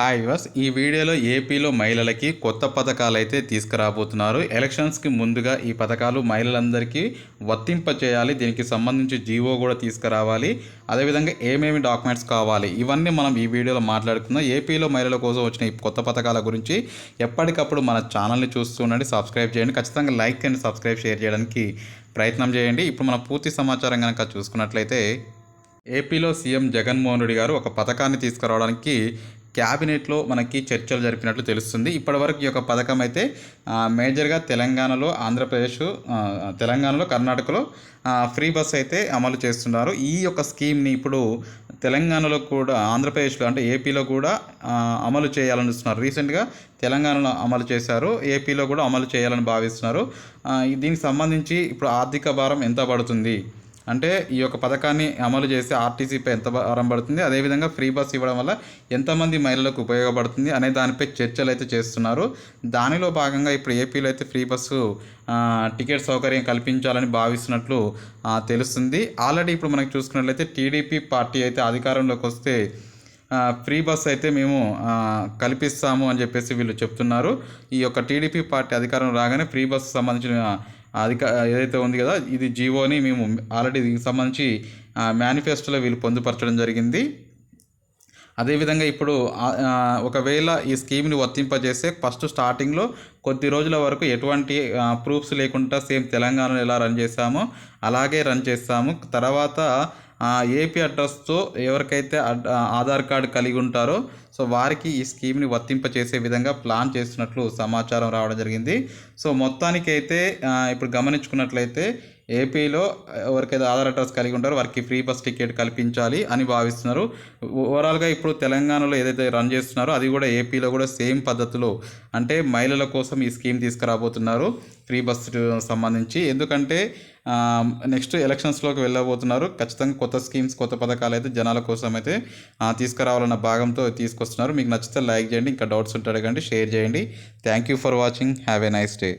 Hi వస్ ఈ వీడియోలో ఏపీలో మహిళలకి కొత్త పథకాలు అయితే తీసుకురాబోతున్నారు. ఎలక్షన్స్కి ముందుగా ఈ పథకాలు మహిళలందరికీ వర్తింప చేయాలి దీనికి సంబంధించి జీవో కూడా తీసుకురావాలి. అదేవిధంగా ఏమేమి డాక్యుమెంట్స్ కావాలి? ఇవన్నీ మనం ఈ వీడియోలో మాట్లాడుకుందాం. ఏపీలో మహిళల కోసం వచ్చిన ఈ కొత్త పథకాల గురించి ఎప్పటికప్పుడు మన ఛానల్ని చూస్తుండండి సబ్స్క్రైబ్ చేయండి. ఖచ్చితంగా లైక్ అండ్ సబ్స్క్రైబ్ షేర్ చేయడానికి ప్రయత్నం చేయండి. ఇప్పుడు మన పూర్తి సమాచారం కనుక చూసుకున్నట్లయితే ఏపీలో సీఎం జగన్మోహన్ రెడ్డి గారు ఒక పథకాన్ని తీసుకురావడానికి క్యాబినెట్లో మనకి చర్చలు జరిపినట్లు తెలుస్తుంది. ఇప్పటివరకు ఈ యొక్క పథకం అయితే మేజర్గా తెలంగాణలో ఆంధ్రప్రదేశ్ తెలంగాణలో కర్ణాటకలో ఫ్రీ బస్ అయితే అమలు చేస్తున్నారు. ఈ యొక్క స్కీమ్ని ఇప్పుడు తెలంగాణలో కూడా ఆంధ్రప్రదేశ్లో అంటే ఏపీలో కూడా అమలు చేయాలని చూస్తున్నారు రీసెంట్గా తెలంగాణలో అమలు చేశారు. ఏపీలో కూడా అమలు చేయాలని భావిస్తున్నారు. దీనికి సంబంధించి ఇప్పుడు ఆర్థిక భారం ఎంత పడుతుంది? అంటే ఈ యొక్క పథకాన్ని అమలు చేసి ఆర్టీసీపై ఎంత భారం పడుతుంది? అదేవిధంగా ఫ్రీ బస్ ఇవ్వడం వల్ల ఎంతమంది మహిళలకు ఉపయోగపడుతుంది అనే దానిపై చర్చలు అయితే చేస్తున్నారు. దానిలో భాగంగా ఇప్పుడు ఏపీలో అయితే ఫ్రీ బస్సు టికెట్ సౌకర్యం కల్పించాలని భావిస్తున్నట్లు తెలుస్తుంది. ఆల్రెడీ ఇప్పుడు మనకు చూసుకున్నట్లయితే టీడీపీ పార్టీ అయితే అధికారంలోకి వస్తే ఫ్రీ బస్ అయితే మేము కల్పిస్తాము అని చెప్పేసి వీళ్ళు చెప్తున్నారు. ఈ యొక్క టీడీపీ పార్టీ అధికారం రాగానే ఫ్రీ బస్ సంబంధించిన అధిక ఏదైతే ఉంది కదా ఇది జీవోని మేము ఆల్రెడీ దీనికి సంబంధించి మేనిఫెస్టోలో వీళ్ళు పొందుపరచడం జరిగింది. అదేవిధంగా ఇప్పుడు ఒకవేళ ఈ స్కీమ్ని వర్తింపజేస్తే ఫస్ట్ స్టార్టింగ్లో కొద్ది రోజుల వరకు ఎటువంటి ప్రూఫ్స్ లేకుండా సేమ్ తెలంగాణలో ఎలా రన్ చేస్తామో అలాగే రన్ చేస్తాము. తర్వాత ఏపీ అడ్రస్తో ఎవరికైతే అడ్- ఆధార్ కార్డు కలిగి ఉంటారో సో వారికి ఈ స్కీమ్ని వర్తింపచేసే విధంగా ప్లాన్ చేస్తున్నట్లు సమాచారం రావడం జరిగింది. సో మొత్తానికైతే ఇప్పుడు గమనించుకున్నట్లయితే ఏపీలో ఎవరికైతే ఆధార్ అడ్రస్ కలిగి ఉంటారో వారికి ఫ్రీ బస్ టికెట్ కల్పించాలి అని భావిస్తున్నారు. ఓవరాల్గా ఇప్పుడు తెలంగాణలో ఏదైతే రన్ చేస్తున్నారో అది కూడా ఏపీలో కూడా సేమ్ పద్ధతిలో అంటే మహిళల కోసం ఈ స్కీమ్ తీసుకురాబోతున్నారు ఫ్రీ బస్ సంబంధించి. ఎందుకంటే నెక్స్ట్ ఎలక్షన్స్లోకి వెళ్ళబోతున్నారు. ఖచ్చితంగా కొత్త స్కీమ్స్ కొత్త పథకాలు అయితే జనాల కోసం అయితే తీసుకురావాలన్న భాగంతో తీసుకొస్తున్నారు. మీకు నచ్చితే లైక్ చేయండి ఇంకా డౌట్స్ ఉంటే అడగండి షేర్ చేయండి. Thank you for watching. Have a nice day.